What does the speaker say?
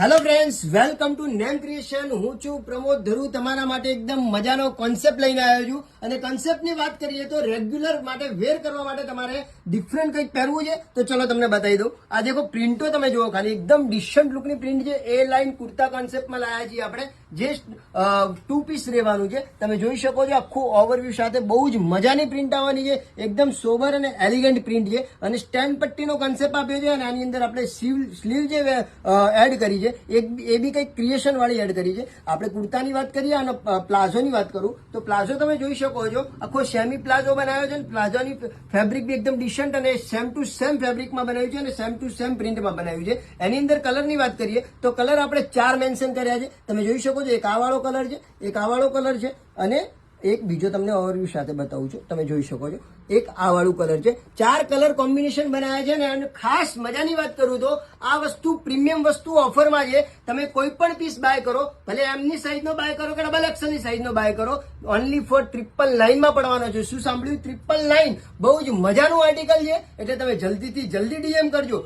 Hello friends welcome to name creation હું છું પ્રમોદ ધરુ. તમારા માટે એકદમ મજાનો કોન્સેપ્ટ લઈને આવ્યો છું. અને કોન્સેપ્ટની વાત કરીએ તો રેગ્યુલર માટે વેર કરવા માટે તમારે ડિફરન્ટ કંઈક પહેરવું છે. તો ચલો તમને બતાવી દઉં. આ દેખો પ્રિન્ટો તમે જુઓ, ખાલી એકદમ ડિશન્ટ લુકની પ્રિન્ટ છે. એ લાઇન કુર્તા કોન્સેપ્ટમાં લાયા છીએ આપણે. જે ટુ પીસ રહેવાનું છે. તમે જોઈ શકો છો આખું ઓવરવ્યૂ સાથે બહુ જ મજાની પ્રિન્ટ આવવાની છે. એકદમ સોબર અને એલિગન્ટ પ્રિન્ટ છે. અને સ્ટેન્ડ પટ્ટીનો કન્સેપ્ટ આપ્યો છે અને આની અંદર આપણે સ્લીવ સ્લીવ જે એડ કરી છે એક એ બી કંઈક ક્રિએશન વાળી એડ કરી છે. આપણે કુર્તાની વાત કરીએ, અને પ્લાઝોની વાત કરું, તો પ્લાઝો તમે જોઈ શકો છો, આખો સેમી પ્લાઝો બનાવ્યો છે અને પ્લાઝોની ફેબ્રિક બી એકદમ ડિસન્ટ અને સેમ ટુ સેમ ફેબ્રિકમાં બનાવ્યું છે અને સેમ ટુ સેમ પ્રિન્ટમાં બનાવ્યું છે. એની અંદર કલરની વાત કરીએ, તો કલર આપણે ચાર મેન્શન કર્યા છે. તમે જોઈ શકો છો, એક આવાળો કલર છે, એક આવાળો કલર છે અને એક બીજો તમને ઓવરવ્યૂ સાથે બતાવું છું, તમે જોઈ શકો છો. એક આવાળું કલર છે. ચાર કલર કોમ્બિનેશન બનાવ્યા છે ને, અને ખાસ મજાની વાત કરું તો, આ વસ્તુ પ્રીમિયમ વસ્તુ ઓફરમાં છે. તમે કોઈ પણ પીસ બાય કરો, ભલે એમની સાઈઝનો બાય કરો કે ડબલ એક્સલની સાઈઝનો બાય કરો ઓનલી ફોર ટ્રિપલ નાઇનમાં પડવાનો છે. શું સાંભળ્યું? ટ્રિપલ નાઇન બહુ જ મજાનું આર્ટિકલ છે. એટલે તમે જલ્દીથી જલ્દી ડીએમ કરજો.